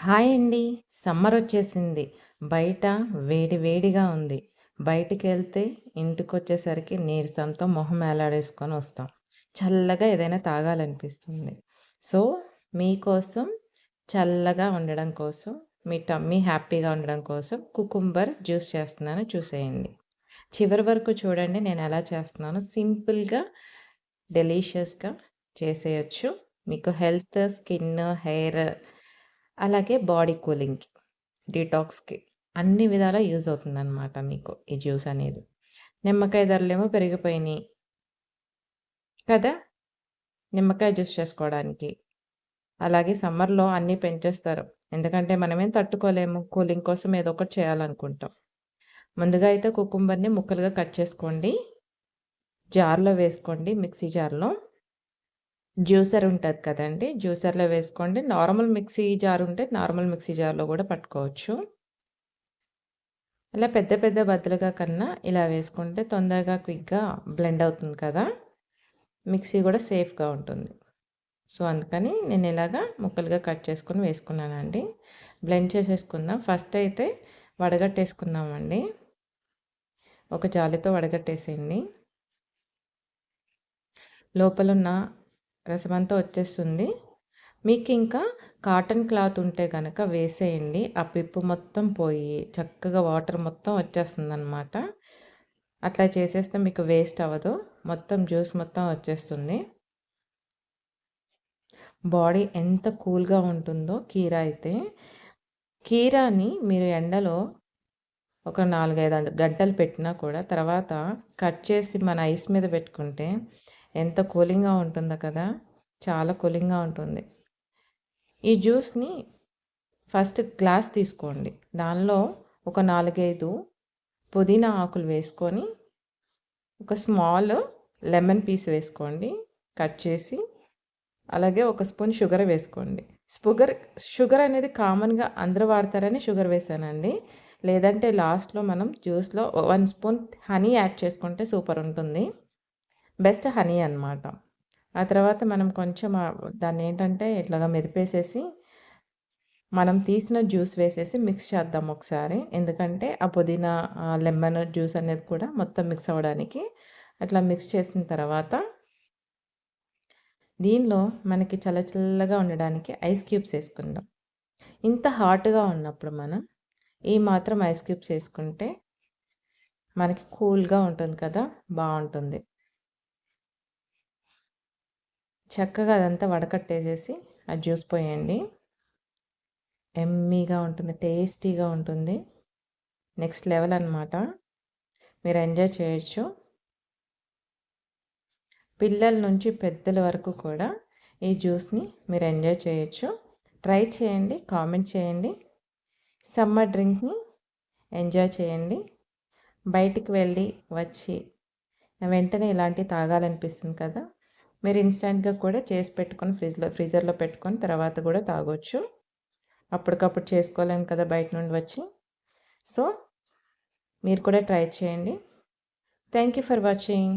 Hi అండి. Summer వచ్చేసింది. బయట వేడి వేడిగా ఉంది. బయటికెళ్తే ఇంటికొచ్చేసరికి నీరసంతో మొహం ఏలాడేసుకొని వస్తాం. చల్లగా ఏదైనా తాగాలనిపిస్తుంది. సో, మీకోసం చల్లగా ఉండడం కోసం, మీ టమ్మీ హ్యాపీగా ఉండడం కోసం కుకుంబర్ జ్యూస్ చేస్తున్నాను చూసేయండి. చివరి వరకు చూడండి నేను ఎలా చేస్తున్నాను సింపుల్‌గా, డెలీషియస్‌గా చేసేయొచ్చు. మీకు హెల్త్, స్కిన్, హెయిర్ అలాగే బాడీ కూలింగ్‌కి, డీటాక్స్‌కి అన్ని విధాలా యూజ్ అవుతుందన్నమాట మీకు ఈ జ్యూస్ అనేది. నిమ్మకాయ ధరలేమో పెరిగిపోయినాయి కదా! నిమ్మకాయ జ్యూస్ చేసుకోవడానికి. అలాగే సమ్మర్‌లో అన్నీ పెంచేస్తారు. ఎందుకంటే మనమేం తట్టుకోలేము. కూలింగ్ కోసం ఏదో ఒకటి చేయాలనుకుంటాం. ముందుగా అయితే కుకుంబర్‌ని ముక్కలుగా కట్ చేసుకోండి. జార్‌లో వేసుకోండి మిక్సీ జార్‌లో. జ్యూసర్ ఉంటుంది కదండి జ్యూసర్‌లో వేసుకోండి. నార్మల్ మిక్సీ జార్ ఉంటే నార్మల్ మిక్సీ జార్‌లో కూడా పట్టుకోవచ్చు. అలా పెద్ద పెద్ద బద్దలుగా కన్నా ఇలా వేసుకుంటే తొందరగా క్విక్‌గా బ్లెండ్ అవుతుంది కదా! మిక్సీ కూడా సేఫ్‌గా ఉంటుంది. సో, అందుకని నేను ఇలాగా ముక్కలుగా కట్ చేసుకుని వేసుకున్నానండి. బ్లెండ్ చేసేసుకుందాం. ఫస్ట్ అయితే వడగట్టేసుకుందామండి. ఒక జాలితో వడగట్టేసేయండి. లోపల ఉన్న రసం అంతా వచ్చేస్తుంది. మీకు ఇంకా కాటన్ క్లాత్ ఉంటే కనుక వేసేయండి. ఆ పిప్పు మొత్తం పోయి చక్కగా వాటర్ మొత్తం వచ్చేస్తుంది అనమాట అట్లా చేసేస్తే మీకు వేస్ట్ అవ్వదు. మొత్తం జ్యూస్ మొత్తం వచ్చేస్తుంది. బాడీ ఎంత కూల్‌గా ఉంటుందో కీర అయితే. కీరాని మీరు ఎండలో ఒక 4, 5 గంటలు పెట్టినా కూడా తర్వాత కట్ చేసి మన ఐస్ మీద పెట్టుకుంటే ఎంత కూలింగ్‌గా ఉంటుందో కదా! చాలా కూలింగ్‌గా ఉంటుంది. ఈ జ్యూస్‌ని ఫస్ట్ గ్లాస్ తీసుకోండి. దానిలో ఒక 4, 5 పుదీనా ఆకులు వేసుకొని, ఒక స్మాల్ లెమన్ పీస్ వేసుకోండి కట్ చేసి. అలాగే ఒక స్పూన్ షుగర్ వేసుకోండి. షుగర్ షుగర్ అనేది కామన్‌గా అందరూ వాడతారని షుగర్ వేశానండి. లేదంటే లాస్ట్‌లో మనం జ్యూస్‌లో వన్ స్పూన్ హనీ యాడ్ చేసుకుంటే సూపర్ ఉంటుంది. బెస్ట్ హనీ అనమాట. ఆ తర్వాత మనం కొంచెం దాన్ని ఏంటంటే ఇట్లాగా మెరిపేసేసి మనం తీసిన జ్యూస్ వేసేసి మిక్స్ చేద్దాం ఒకసారి. ఎందుకంటే ఆ పుదీనా, లెమన్ జ్యూస్ అనేది కూడా మొత్తం మిక్స్ అవ్వడానికి. అట్లా మిక్స్ చేసిన తర్వాత దీనిలో మనకి చల్ల చల్లగా ఉండడానికి ఐస్ క్యూబ్స్ వేసుకుందాం ఇంత హాట్‌గా ఉన్నప్పుడు మనం ఈ మాత్రం ఐస్ క్యూబ్స్ వేసుకుంటే మనకి కూల్‌గా ఉంటుంది కదా! బాగుంటుంది చక్కగా అదంతా వడకట్టేసేసి ఆ జ్యూస్ పోయండి. ఎమ్మీగా ఉంటుంది. టేస్టీగా ఉంటుంది. నెక్స్ట్ లెవెల్ అనమాట. మీరు ఎంజాయ్ చేయొచ్చు. పిల్లల నుంచి పెద్దల వరకు కూడా ఈ జ్యూస్‌ని మీరు ఎంజాయ్ చేయొచ్చు. ట్రై చేయండి. కామెంట్ చేయండి. సమ్మర్ డ్రింక్‌ని ఎంజాయ్ చేయండి. బయటికి వెళ్ళి వచ్చి వెంటనే ఇలాంటివి తాగాలనిపిస్తుంది కదా! మీరు ఇన్స్టెంట్గా కూడా చేసి పెట్టుకొని ఫ్రిడ్జ్‌లో ఫ్రీజర్‌లో పెట్టుకొని తర్వాత కూడా తాగొచ్చు. అప్పటికప్పుడు చేసుకోలేము కదా బయట నుండి వచ్చి. సో, మీరు కూడా ట్రై చేయండి. Thank you for watching.